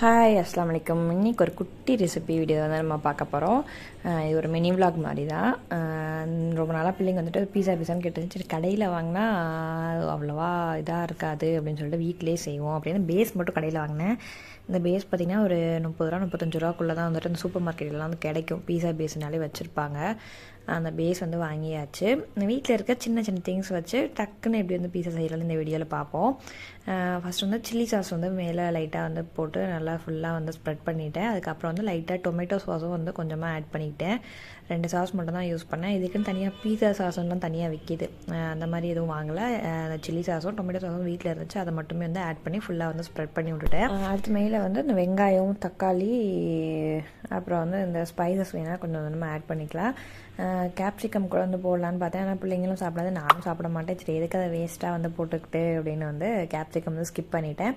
Hi அஸ்லாம் வலைக்கம் இன்றைக்கி ஒரு குட்டி ரெசிபி வீடியோ வந்து நம்ம பார்க்க போகிறோம் இது ஒரு மினி விளாக் மாதிரி தான் ரொம்ப நாளாக பிள்ளைங்க வந்துட்டு பீஸா பீஸான்னு கேட்டு சரி கடையில் வாங்கினா அவ்வளோவா இதாக இருக்காது அப்படின்னு சொல்லிட்டு வீட்டிலே செய்வோம். அப்படின்னு பேஸ் மட்டும் கடையில் வாங்கினேன். இந்த பேஸ் பார்த்திங்கன்னா ஒரு முப்பது ரூபா முப்பத்தஞ்சு ரூபாக்குள்ளே தான் வந்துட்டு அந்த சூப்பர் மார்க்கெட்லாம் வந்து கிடைக்கும். பீஸா பேஸ்னாலே வச்சுருப்பாங்க. அந்த பேஸ் வந்து வாங்கியாச்சு. வீட்டில் இருக்க சின்ன சின்ன திங்ஸ் வச்சு டக்குன்னு எப்படி வந்து பீஸா செய்யலாம் இந்த வீடியோவில் பார்ப்போம். ஃபஸ்ட் வந்து சில்லி சாஸ் வந்து மேலே லைட்டாக வந்து போட்டு நல்லா ஃபுல்லாக வந்து ஸ்ப்ரெட் பண்ணிவிட்டேன் அதுக்கப்புறம் வந்து லைட்டாக டொமேட்டோ சாஸும் வந்து கொஞ்சமாக ஆட் பண்ணிக்கிட்டேன். ரெண்டு சாஸ் மட்டும் தான் யூஸ் பண்ணேன். இதுக்குன்னு தனியாக பீஸா சாஸ்லாம் தனியாக விற்கிது அந்த மாதிரி எதுவும் வாங்கலை. அந்த சில்லி சாஸும் டொமேட்டோ சாஸும் வீட்டில் இருந்துச்சு. அதை மட்டுமே வந்து ஆட் பண்ணி ஃபுல்லாக வந்து ஸ்ப்ரெட் பண்ணி விட்டுட்டேன். அடுத்து மேலே வந்து இந்த வெங்காயம் தக்காளி அப்புறம் வந்து இந்த ஸ்பைசஸ் வேணால் கொஞ்சம் கொஞ்சமாக ஆட் பண்ணிக்கலாம். கேப்சிகம் கூட வந்து போடலான்னு பார்த்தேன். ஆனால் பிள்ளைங்களும் சாப்பிடாது. நானும் சாப்பிட மாட்டேன். சரி எதுக்கு அதை வேஸ்ட்டாக வந்து போட்டுக்கிட்டு அப்படின்னு வந்து கேப்சிகம் வந்து ஸ்கிப் பண்ணிட்டேன்.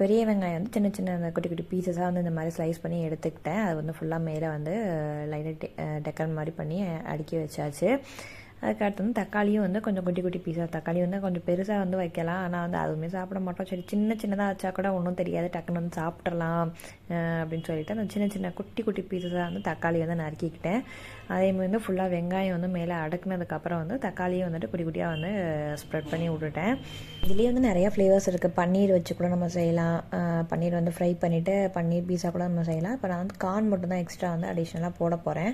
பெரிய வெங்காயம் வந்து சின்ன சின்ன அந்த குட்டி குட்டி பீசஸாக வந்து இந்த மாதிரி ஸ்லைஸ் பண்ணி எடுத்துக்கிட்டேன். அது வந்து ஃபுல்லாக மேலே வந்து லைட்டாக டெக்கர் மாதிரி பண்ணி அடுக்கி வச்சாச்சு. அதுக்கடுத்து வந்து தக்காளியும் வந்து கொஞ்சம் குட்டி குட்டி பீஸாக தக்காளி வந்து கொஞ்சம் பெருசாக வந்து வைக்கலாம். ஆனால் வந்து அதுவுமே சாப்பிட மாட்டோம். சரி சின்ன சின்னதாக வச்சா கூட ஒன்றும் தெரியாது. டக்குன்னு வந்து சாப்பிட்றலாம் அப்படின்னு சொல்லிட்டு அந்த சின்ன சின்ன குட்டி குட்டி பீஸஸாக வந்து தக்காளி வந்து நறுக்கிக்கிட்டேன். அதே மாதிரி வந்து ஃபுல்லாக வெங்காயம் வந்து மேலே அடக்குனதுக்கப்புறம் வந்து தக்காளியும் வந்துட்டு குட்டி குட்டியாக வந்து ஸ்ப்ரெட் பண்ணி விட்டுட்டேன். இதுலேயே வந்து நிறைய ஃப்ளேவர்ஸ் இருக்குது பன்னீர் வச்சு கூட நம்ம செய்யலாம். பன்னீர் வந்து ஃப்ரை பண்ணிவிட்டு பன்னீர் பீஸா கூட நம்ம செய்யலாம். இப்போ நான் வந்து கார்ன் மட்டும் தான் எக்ஸ்ட்ரா வந்து அடிஷ்னலாக போட போகிறேன்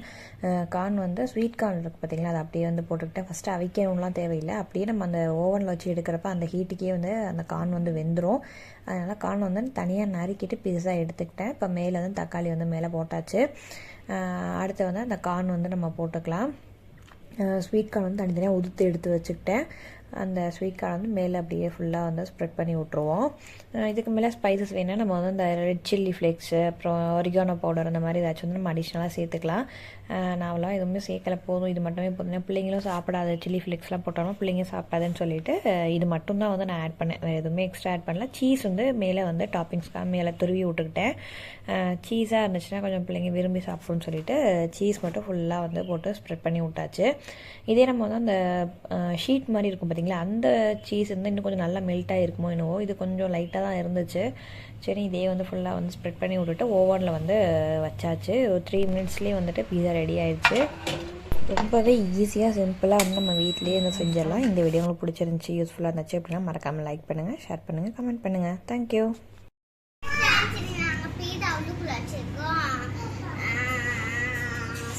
கார்ன் வந்து ஸ்வீட் கார்ன் இருக்குது பார்த்தீங்களா அது அப்படியே வந்து போட்டு போட்டுக்கிட்டேன் ஃபஸ்ட்டு அவிக்கணும்லாம் தேவையில்லை. அப்படியே நம்ம அந்த ஓவனில் வச்சு எடுக்கிறப்ப அந்த ஹீட்டுக்கே வந்து அந்த கார்ன் வந்து வெந்துடும் அதனால் கார்ன் வந்து தனியாக நறுக்கிட்டு பீஸாக எடுத்துக்கிட்டேன். இப்போ மேலே வந்து தக்காளி வந்து மேலே போட்டாச்சு. அடுத்து வந்து அந்த கார்ன் வந்து நம்ம போட்டுக்கலாம். ஸ்வீட் கார்ன் வந்து தனித்தனியாக உதுத்து எடுத்து வச்சுக்கிட்டேன். அந்த ஸ்வீட் கார்ன் வந்து மேலே அப்படியே ஃபுல்லாக வந்து ஸ்ப்ரெட் பண்ணி விட்ருவோம் இதுக்கு மேலே ஸ்பைசஸ் வேணால் நம்ம வந்து இந்த ரெட் சில்லி ஃப்ளேக்ஸு அப்புறம் ஒரிகானோ பவுடர் அந்த மாதிரி ஏதாச்சும் வந்து நம்ம அடிஷ்னலாக சேர்த்துக்கலாம். அஹ் நான் அவ்வளோ எதுவுமே சேர்க்கல. போதும் இது மட்டுமே போதும். பிள்ளைங்களும் சாப்பிடாது. சில்லி ஃப்ளேக்ஸ்லாம் போட்டாலும் பிள்ளைங்க சாப்பிடாதுன்னு சொல்லிட்டு இது மட்டும் தான் வந்து நான் ஆட் பண்ணேன். வேறு எதுவுமே எக்ஸ்ட்ரா ஆட் பண்ணல. சீஸ் வந்து மேலே வந்து டாப்பிங்ஸ்க்காக மேலே துருவி விட்டுக்கிட்டேன். சீஸாக இருந்துச்சுன்னா கொஞ்சம் பிள்ளைங்க விரும்பி சாப்பிடும்னு சொல்லிட்டு சீஸ் மட்டும் ஃபுல்லாக வந்து போட்டு ஸ்ப்ரெட் பண்ணி விட்டாச்சு. இதே நம்ம வந்து அந்த ஷீட் மாதிரி இருக்கும் பார்த்தீங்களா அந்த சீஸ் வந்து இன்னும் கொஞ்சம் நல்லா மெல்ட்டாக இருக்குமோ என்னவோ இது கொஞ்சம் லைட்டாக தான் இருந்துச்சு. சரி இதே வந்து ஃபுல்லாக வந்து ஸ்ப்ரெட் பண்ணி விட்டுட்டு ஓவனில் வந்து வச்சாச்சு. ஒரு த்ரீ மினிட்ஸ்லேயே வந்துட்டு பீஸா ரெடி ஆயிடுச்சு ரொம்பவே ஈஸியாக சிம்பிளாக வந்து நம்ம வீட்லேயே வந்து செஞ்சிடலாம். இந்த வீடியோ உங்களுக்கு பிடிச்சிருந்துச்சி யூஸ்ஃபுல்லாக இருந்துச்சு அப்படின்னா மறக்காமல் லைக் பண்ணுங்கள் ஷேர் பண்ணுங்கள் கமெண்ட் பண்ணுங்கள் தேங்க்யூ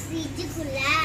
ஃப்ரிட்ஜுக்குள்ள